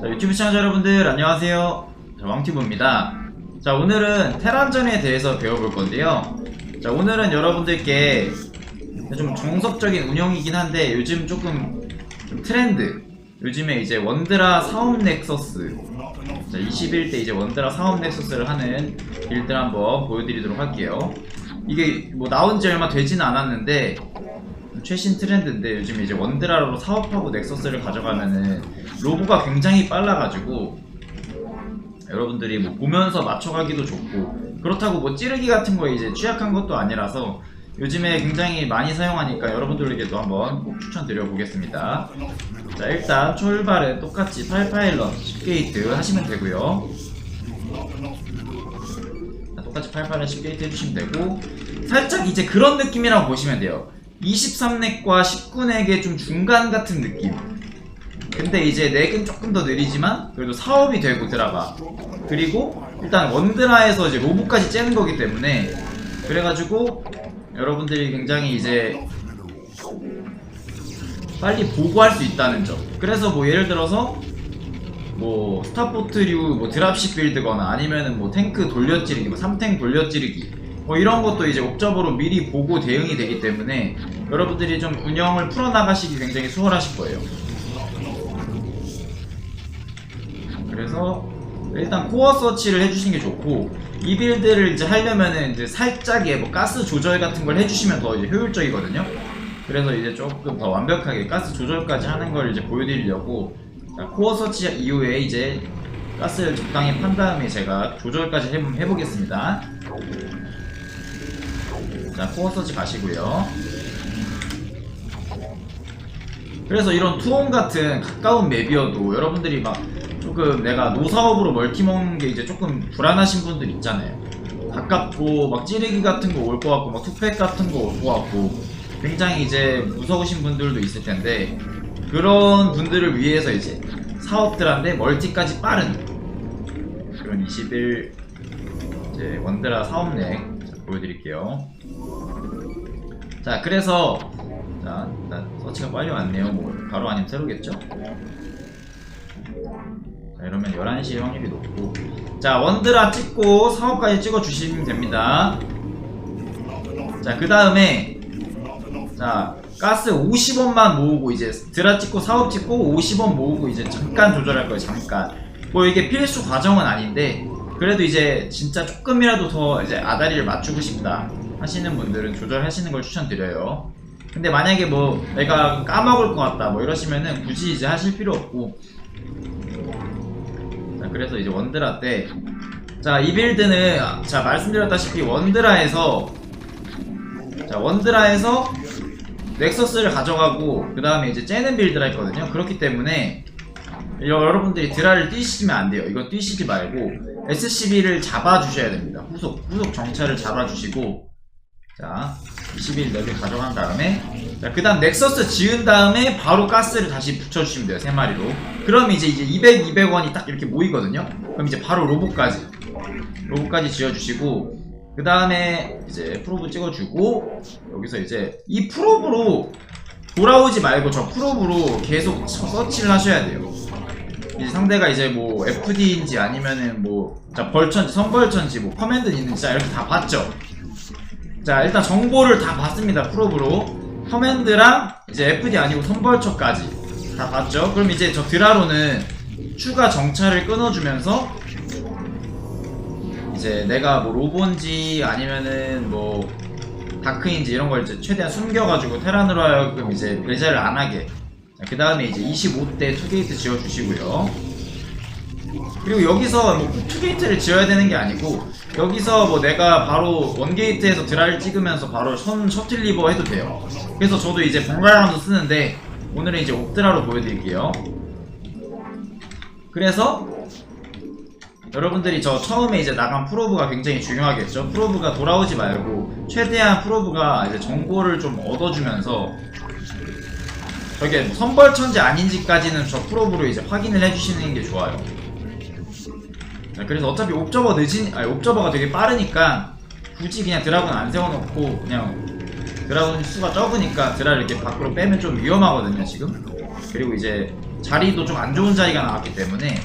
자, 유튜브 시청자 여러분들 안녕하세요. 자, 왕튜브입니다. 자, 오늘은 테란전에 대해서 배워볼 건데요. 자, 오늘은 여러분들께 좀 정석적인 운영이긴 한데 요즘 조금 좀 트렌드 요즘에 이제 원드라 사업 넥서스 자, 21대 이제 원드라 사업 넥서스를 하는 빌드를 한번 보여드리도록 할게요. 이게 뭐 나온 지 얼마 되지는 않았는데 최신 트렌드인데 요즘 이제 원드라로 사업하고 넥서스를 가져가면은 로고가 굉장히 빨라가지고 여러분들이 뭐 보면서 맞춰가기도 좋고 그렇다고 뭐 찌르기 같은 거에 이제 취약한 것도 아니라서 요즘에 굉장히 많이 사용하니까 여러분들에게도 한번 꼭 추천드려 보겠습니다. 자 일단 출발은 똑같이 88런 10게이트 하시면 되고요. 자, 똑같이 88런 10게이트 해주시면 되고 살짝 이제 그런 느낌이라고 보시면 돼요. 23넥과 19넥의 좀 중간 같은 느낌. 근데 이제 넥은 조금 더 느리지만 그래도 사업이 되고 들어가. 그리고 일단 원드라에서 이제 로봇까지 째는 거기 때문에 그래가지고 여러분들이 굉장히 이제 빨리 보고할 수 있다는 점. 그래서 뭐 예를 들어서 뭐 스타포트류 뭐 드랍십 빌드거나 아니면은 뭐 탱크 돌려찌르기, 뭐 3탱 돌려찌르기 뭐 이런 것도 이제 옵저버로 미리 보고 대응이 되기 때문에 여러분들이 좀 운영을 풀어나가시기 굉장히 수월하실 거예요. 그래서 일단 코어 서치를 해주시는 게 좋고 이 빌드를 이제 하려면은 이제 살짝의 뭐 가스 조절 같은 걸 해주시면 더 이제 효율적이거든요. 그래서 이제 조금 더 완벽하게 가스 조절까지 하는 걸 이제 보여드리려고 자, 코어 서치 이후에 이제 가스를 적당히 판 다음에 제가 조절까지 해, 해보겠습니다. 자, 코어 서치 가시고요. 그래서 이런 투홈 같은 가까운 맵이어도 여러분들이 막 조금 내가 노사업으로 멀티 먹는 게 이제 조금 불안하신 분들 있잖아요. 가깝고 막 찌르기 같은 거 올 것 같고 막 투팩 같은 거 올 것 같고 굉장히 이제 무서우신 분들도 있을 텐데 그런 분들을 위해서 이제 사업들한테 멀티까지 빠른 그런 21 이제 원드라 사업렉 자, 보여드릴게요. 자 그래서 자 서치가 빨리 왔네요. 뭐 바로 아니면 새로겠죠? 자, 이러면 11시 확률이 높고 자 원드라 찍고 사업까지 찍어 주시면 됩니다 자 그 다음에 자 가스 50원만 모으고 이제 드라 찍고 사업 찍고 50원 모으고 이제 잠깐 조절할 거예요 잠깐 뭐 이게 필수 과정은 아닌데 그래도 이제 진짜 조금이라도 더 이제 아다리를 맞추고 싶다 하시는 분들은 조절하시는 걸 추천드려요. 근데 만약에 뭐 내가 까먹을 것 같다 뭐 이러시면은 굳이 이제 하실 필요 없고. 자, 그래서 이제 원드라 때, 자, 이 빌드는, 아, 자, 말씀드렸다시피 원드라에서, 자, 원드라에서 넥서스를 가져가고, 그 다음에 이제 째는 빌드라 했거든요. 그렇기 때문에, 여러분들이 드라를 뛰시면 안 돼요. 이거 뛰시지 말고, SCB를 잡아주셔야 됩니다. 후속, 후속 정찰을 잡아주시고, 자, 21 넥을 가져간 다음에, 자, 그 다음 넥서스 지은 다음에 바로 가스를 다시 붙여주시면 돼요. 세 마리로. 그럼 이제 이제 200, 200원이 딱 이렇게 모이거든요. 그럼 이제 바로 로봇까지. 로봇까지 지어주시고, 그 다음에 이제 프로브 찍어주고, 여기서 이제 이 프로브로 돌아오지 말고 저 프로브로 계속 서치를 하셔야 돼요. 이제 상대가 이제 뭐 FD인지 아니면은 뭐, 자, 벌천지, 선벌천지, 뭐 커맨드 있는지 자, 이렇게 다 봤죠. 자, 일단 정보를 다 봤습니다. 프로브로. 커맨드랑 이제 FD 아니고 선벌처까지 다 봤죠? 그럼 이제 저 드라로는 추가 정찰을 끊어주면서 이제 내가 뭐 로본지 아니면은 뭐 다크인지 이런 걸 이제 최대한 숨겨가지고 테란으로 하여금 이제 배제를 안 하게 그 다음에 이제 25대 투게이트 지어주시고요. 그리고 여기서 뭐 투게이트를 지어야 되는 게 아니고 여기서 뭐 내가 바로 원게이트에서 드라를 찍으면서 바로 선 셔틀 리버 해도 돼요. 그래서 저도 이제 번갈아가면서 쓰는데 오늘은 이제 옵드라로 보여드릴게요. 그래서 여러분들이 저 처음에 이제 나간 프로브가 굉장히 중요하겠죠? 프로브가 돌아오지 말고 최대한 프로브가 이제 정보를 좀 얻어주면서 저게 뭐 선벌천지 아닌지까지는 저 프로브로 이제 확인을 해주시는 게 좋아요. 네, 그래서 어차피 옵저버 늦은 아니 옵저버가 되게 빠르니까 굳이 그냥 드라군 안 세워놓고 그냥 드라군 수가 적으니까 드라를 이렇게 밖으로 빼면 좀 위험하거든요 지금. 그리고 이제 자리도 좀 안 좋은 자리가 나왔기 때문에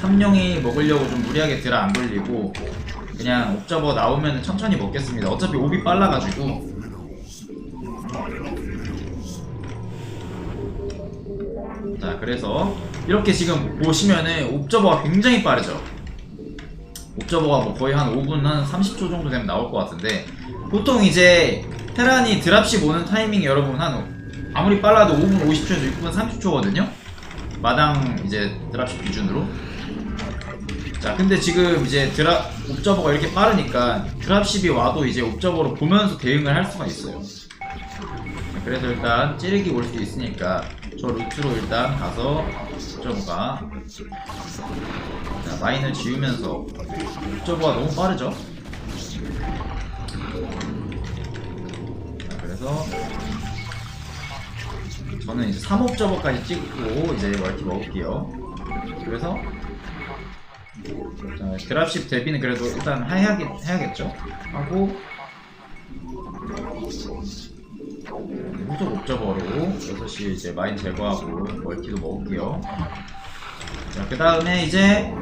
삼룡이 먹으려고 좀 무리하게 드라 안 돌리고 그냥 옵저버 나오면 천천히 먹겠습니다. 어차피 옵이 빨라가지고 자 그래서 이렇게 지금 보시면은 옵저버가 굉장히 빠르죠. 옵저버가 뭐 거의 한 5분 한 30초 정도 되면 나올 것 같은데 보통 이제 테란이 드랍십 오는 타이밍이 여러분 한 아무리 빨라도 5분 50초에서 6분 30초거든요. 마당 이제 드랍십 기준으로. 자 근데 지금 이제 드랍 옵저버가 이렇게 빠르니까 드랍십이 와도 이제 옵저버로 보면서 대응을 할 수가 있어요. 자, 그래서 일단 찌르기 올 수도 있으니까 저 루트로 일단 가서 옵저버가 자, 마인을 지우면서 옵저버가 너무 빠르죠? 자, 그래서 저는 이제 3옵저버까지 찍고 이제 멀티 먹을게요. 그래서 자, 드랍십 대비는 그래도 일단 해야겠, 해야겠죠? 하고 후속 옵저버로 6시 이제 마인 제거하고 멀티도 먹을게요 자 그 다음에 이제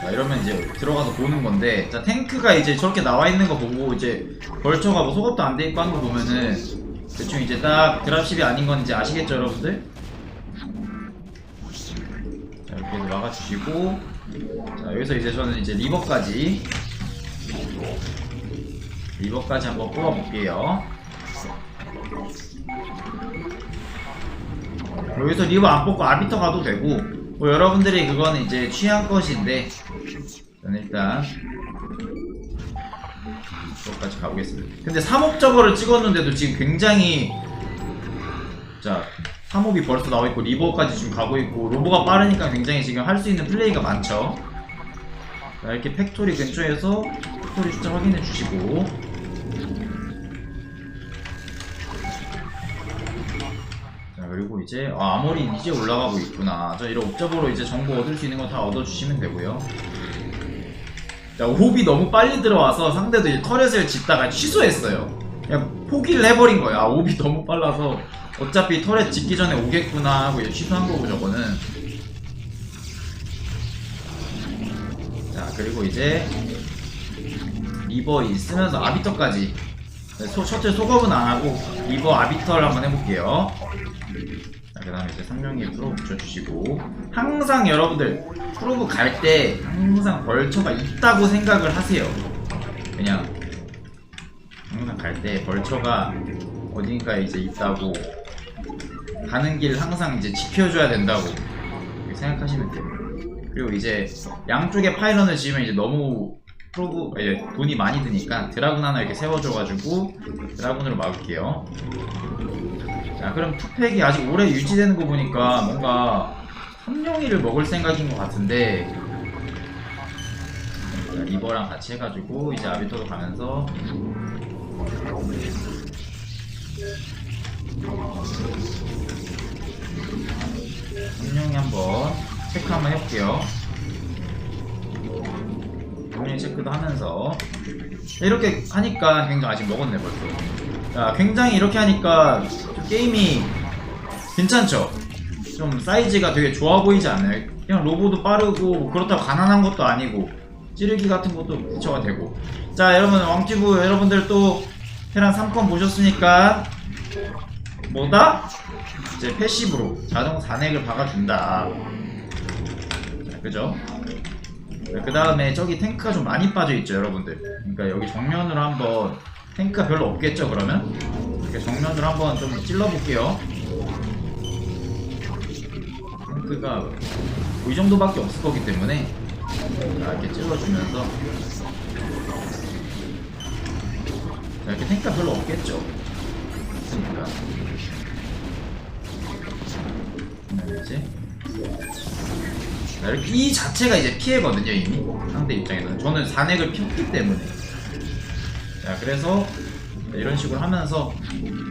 자 이러면 이제 들어가서 보는 건데 자 탱크가 이제 저렇게 나와 있는 거 보고 이제 벌처가 뭐 속업도 안 돼 있고 하는 거 보면은 대충 이제 딱 드랍십이 아닌 건 이제 아시겠죠 여러분들? 자 이렇게 막아주시고 자 여기서 이제 저는 이제 리버까지 리버까지 한번 뽑아볼게요. 여기서 리버 안 뽑고 아비터 가도 되고 뭐 여러분들이 그거는 이제 취향 것인데 저는 일단 이거까지 가보겠습니다. 근데 3업 저거를 찍었는데도 지금 굉장히 자 3업이 벌써 나와있고 리버까지 지금 가고 있고 로보가 빠르니까 굉장히 지금 할 수 있는 플레이가 많죠. 자 이렇게 팩토리 근처에서 팩토리 숫자 확인해 주시고. 자 그리고 이제 아 아머리 이제 올라가고 있구나. 자 이런 옵저버로 이제 정보 얻을 수 있는 거 다 얻어주시면 되고요. 자 호흡이 너무 빨리 들어와서 상대도 이제 터렛을 짓다가 취소했어요. 그냥 포기를 해버린 거야 아, 호흡이 너무 빨라서 어차피 터렛 짓기 전에 오겠구나 하고 취소한 거고 저거는. 자 그리고 이제 리버 이 쓰면서 아비터까지. 네, 소, 셔틀 속업은 안 하고 리버 아비터를 한번 해볼게요. 자, 그 다음에 이제 상명이 프로브 붙여주시고. 항상 여러분들 프로브 갈 때 항상 벌처가 있다고 생각을 하세요. 그냥 항상 갈 때 벌처가 어딘가에 이제 있다고 가는 길 항상 이제 지켜줘야 된다고 생각하시면 돼요. 그리고 이제 양쪽에 파일런을 지으면 이제 너무 프로브 예, 돈이 많이 드니까 드라군 하나 이렇게 세워줘가지고 드라군으로 막을게요. 자 그럼 투팩이 아직 오래 유지되는 거 보니까 뭔가 삼룡이를 먹을 생각인 것 같은데 자, 리버랑 같이 해가지고 이제 아비토도 가면서 삼룡이 한번 체크 한번 해볼게요 삼룡이 체크도 하면서 이렇게 하니까 굉장히 아직 먹었네 벌써 자, 굉장히 이렇게 하니까 좀 게임이 괜찮죠? 좀 사이즈가 되게 좋아 보이지 않아요? 그냥 로보도 빠르고 뭐 그렇다고 가난한 것도 아니고 찌르기 같은 것도 대처가 되고 자 여러분 왕튜브 여러분들 또 테란 3건 보셨으니까 뭐다? 이제 패시브로 자동 산액을 박아준다 자, 그죠? 그 다음에 저기 탱크가 좀 많이 빠져있죠 여러분들 그러니까 여기 정면으로 한번 탱크가 별로 없겠죠 그러면? 이렇게 정면으로 한번 좀 찔러볼게요 탱크가 뭐 이 정도밖에 없을 거기 때문에 자, 이렇게 찔러주면서 자, 이렇게 탱크가 별로 없겠죠 그러면 이제 자, 이렇게 이 자체가 이제 피해거든요 이미. 상대 입장에서는. 저는 산액을 피웠기 때문에. 자 그래서 이런 식으로 하면서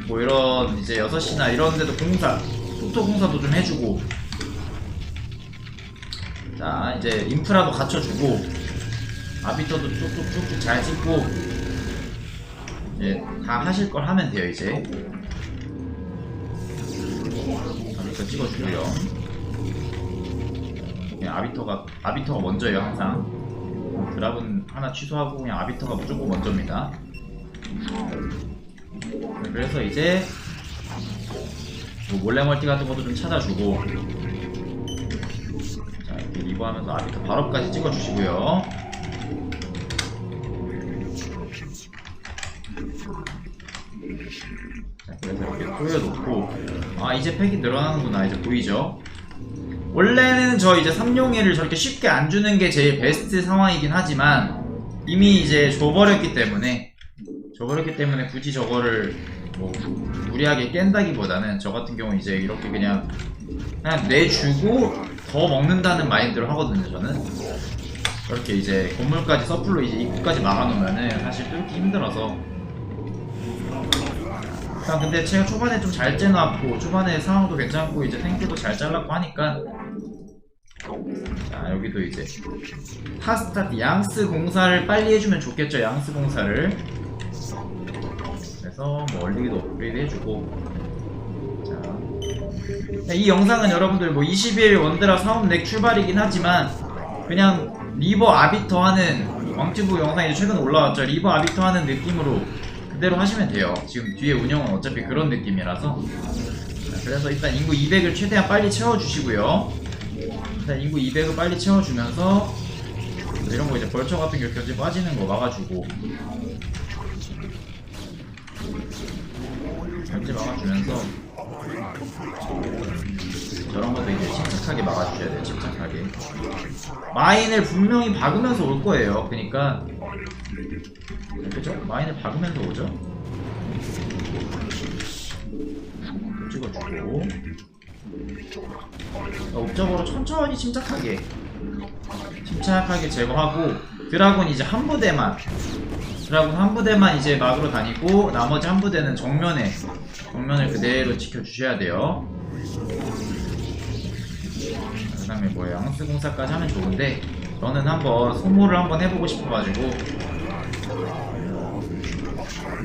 뭐 이런 이제 6시나 이런 데도 공사 토토 공사도 좀 해주고. 자 이제 인프라도 갖춰주고. 아비터도 쭉쭉쭉쭉 잘 찍고. 이제 다 하실 걸 하면 돼요 이제 찍어주고요. 그냥 아비터가 아비터가 먼저예요 항상. 드랍은 하나 취소하고 그냥 아비터가 무조건 먼저입니다. 그래서 이제 뭐 몰래 멀티 같은 것도 좀 찾아주고. 자 이렇게 리버하면서 아비터 발업까지 찍어주시고요. 자 그래서 이렇게 조여놓고 아 이제 팩이 늘어나는구나 이제 보이죠? 원래는 저 이제 삼룡이를 저렇게 쉽게 안 주는 게 제일 베스트 상황이긴 하지만 이미 이제 줘버렸기 때문에 줘버렸기 때문에 굳이 저거를 뭐 무리하게 깬다기보다는 저 같은 경우 이제 이렇게 그냥 그냥 내주고 더 먹는다는 마인드로 하거든요 저는. 이렇게 이제 건물까지 서플로 이제 입구까지 막아놓으면은 사실 뚫기 힘들어서 그냥 근데 제가 초반에 좀 잘 째놨고 초반에 상황도 괜찮고 이제 탱크도 잘 잘랐고 하니까. 자 여기도 이제 타스타트 양스 공사를 빨리 해주면 좋겠죠 양스 공사를. 그래서 뭐 얼리기도 업그레이드 해주고. 자. 이 영상은 여러분들 뭐 20일 원드라 사업 넥 출발이긴 하지만 그냥 리버 아비터 하는 왕튜브 영상이 최근 올라왔죠. 리버 아비터 하는 느낌으로 그대로 하시면 돼요. 지금 뒤에 운영은 어차피 그런 느낌이라서. 자, 그래서 일단 인구 200을 최대한 빨리 채워주시고요. 일단 인구 200을 빨리 채워주면서 이런 거 이제 벌처 같은 게 견제 빠지는 거 막아주고. 견제 막아주면서. 저런 것도 이제 침착하게 막아주셔야 돼요 침착하게. 마인을 분명히 박으면서 올 거예요. 그니까 그죠? 마인을 박으면서 오죠? 또 찍어주고. 자, 옵저버로 천천히 침착하게. 침착하게 제거하고 드라군 이제 한 부대만. 드라군 한 부대만 이제 막으로 다니고 나머지 한 부대는 정면에 정면을 그대로 지켜주셔야 돼요. 그 다음에 뭐 양수공사까지 하면 좋은데 저는 한번 소모를 한번 해보고 싶어가지고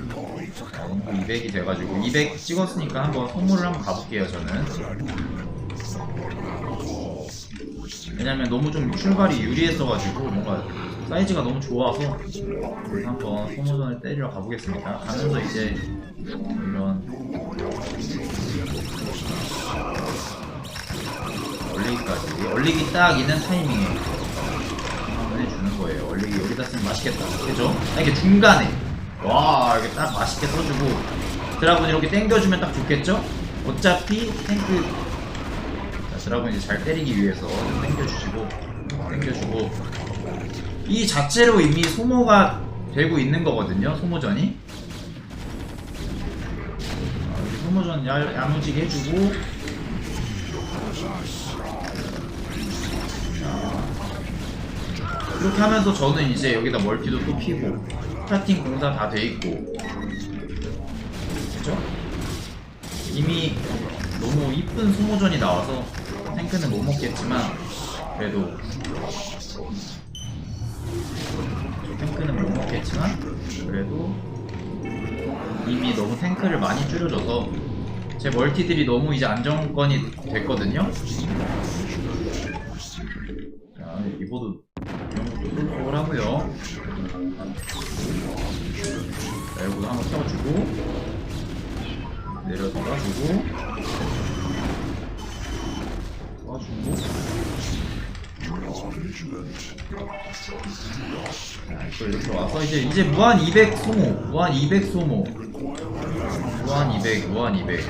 200이 돼가지고 200 찍었으니까 한번 소모를 한번 가볼게요 저는. 왜냐면 너무 좀 출발이 유리했어가지고 뭔가 사이즈가 너무 좋아서 한번 소모전을 때리러 가보겠습니다. 가면서 이제 이런 얼리기까지 얼리기 딱 있는 타이밍에 한번 해주는 거예요. 얼리기 여기다 쓰면 맛있겠다. 그죠? 아, 이렇게 중간에 와 이렇게 딱 맛있게 써주고. 드라군 이렇게 땡겨주면 딱 좋겠죠? 어차피 탱크. 자, 드라군 이제 잘 때리기 위해서 좀 땡겨주시고 땡겨주고. 이 자체로 이미 소모가 되고 있는 거거든요 소모전이. 아, 여기 소모전 야, 야무지게 해주고. 이렇게 하면서 저는 이제 여기다 멀티도 또 피고 스타팅 공사 다 돼 있고 그죠? 이미 너무 이쁜 소모전이 나와서 탱크는 못 먹겠지만 그래도 탱크는 못 먹겠지만 그래도 이미 너무 탱크를 많이 줄여줘서 제 멀티들이 너무 이제 안정권이 됐거든요 것도 솔솔 이거도 한번 태워주고 내려서 자, 또 이렇게 와서 이제 이제 무한 200 소모, 무한 200 소모, 무한 200, 무한 200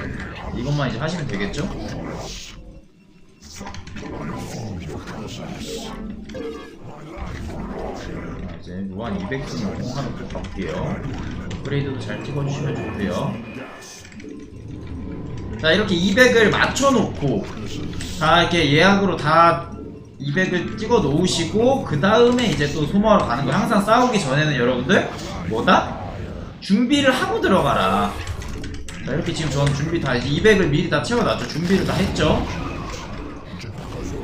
이것만 이제 하시면 되겠죠? 자, 이제 무한 200 소모 하나 또 가볼게요. 업그레이드도 잘 찍어주시면 좋고요. 자 이렇게 200을 맞춰놓고 다 이렇게 예약으로 다 200을 찍어 놓으시고 그 다음에 이제 또 소모하러 가는 거예요. 항상 싸우기 전에는 여러분들 뭐다? 준비를 하고 들어가라. 자 이렇게 지금 저는 준비 다 이제 200을 미리 다 채워놨죠. 준비를 다 했죠.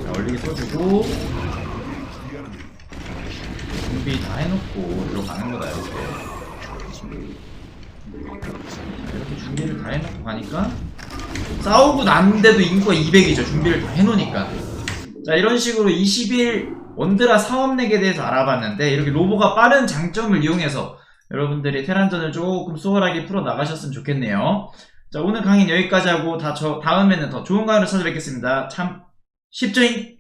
자 얼리기 써주고 준비 다 해놓고 들어가는 거다 이렇게. 자, 이렇게 준비를 다 해놓고 가니까 싸우고 났는데도 인구가 200이죠. 준비를 다 해놓으니까. 자 이런 식으로 20일 원드라 사업렉에 대해서 알아봤는데 이렇게 로보가 빠른 장점을 이용해서 여러분들이 테란전을 조금 수월하게 풀어 나가셨으면 좋겠네요. 자 오늘 강의는 여기까지 하고 다 저, 다음에는 더 좋은 강의로 찾아뵙겠습니다. 참 쉽죠잉?